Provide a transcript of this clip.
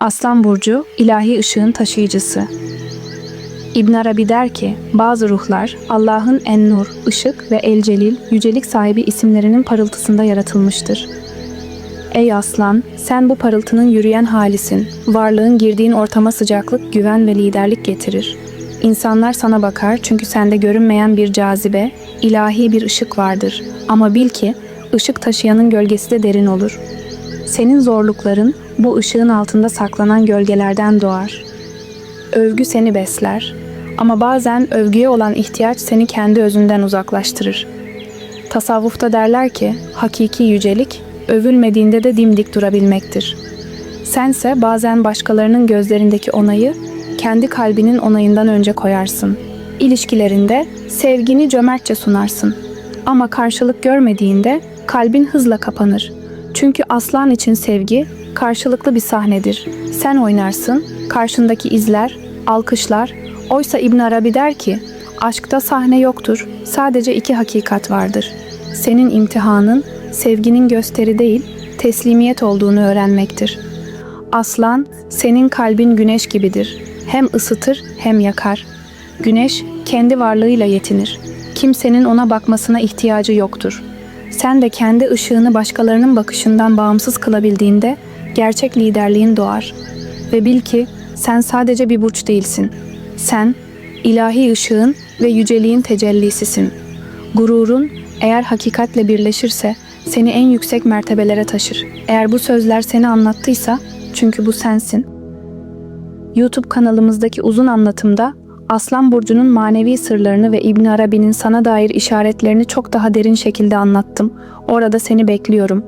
Aslan burcu ilahi ışığın taşıyıcısı. İbn Arabi der ki, bazı ruhlar Allah'ın en-nur, ışık ve el-celil, yücelik sahibi isimlerinin parıltısında yaratılmıştır. Ey aslan, sen bu parıltının yürüyen halisin. Varlığın girdiğin ortama sıcaklık, güven ve liderlik getirir. İnsanlar sana bakar çünkü sende görünmeyen bir cazibe, ilahi bir ışık vardır. Ama bil ki ışık taşıyanın gölgesi de derin olur. Senin zorlukların bu ışığın altında saklanan gölgelerden doğar. Övgü seni besler. Ama bazen övgüye olan ihtiyaç seni kendi özünden uzaklaştırır. Tasavvufta derler ki hakiki yücelik övülmediğinde de dimdik durabilmektir. Sense bazen başkalarının gözlerindeki onayı kendi kalbinin onayından önce koyarsın. İlişkilerinde sevgini cömertçe sunarsın. Ama karşılık görmediğinde kalbin hızla kapanır. Çünkü aslan için sevgi karşılıklı bir sahnedir. Sen oynarsın, karşındaki izler, alkışlar. Oysa İbn Arabi der ki, aşkta sahne yoktur, sadece iki hakikat vardır. Senin imtihanın sevginin gösteri değil, teslimiyet olduğunu öğrenmektir. Aslan, senin kalbin güneş gibidir. Hem ısıtır hem yakar. Güneş kendi varlığıyla yetinir. Kimsenin ona bakmasına ihtiyacı yoktur. Sen de kendi ışığını başkalarının bakışından bağımsız kılabildiğinde gerçek liderliğin doğar. Ve bil ki sen sadece bir burç değilsin. Sen ilahi ışığın ve yüceliğin tecellisisin. Gururun eğer hakikatle birleşirse seni en yüksek mertebelere taşır. Eğer bu sözler seni anlattıysa çünkü bu sensin. YouTube kanalımızdaki uzun anlatımda Aslan Burcu'nun manevi sırlarını ve İbn Arabi'nin sana dair işaretlerini çok daha derin şekilde anlattım. Orada seni bekliyorum.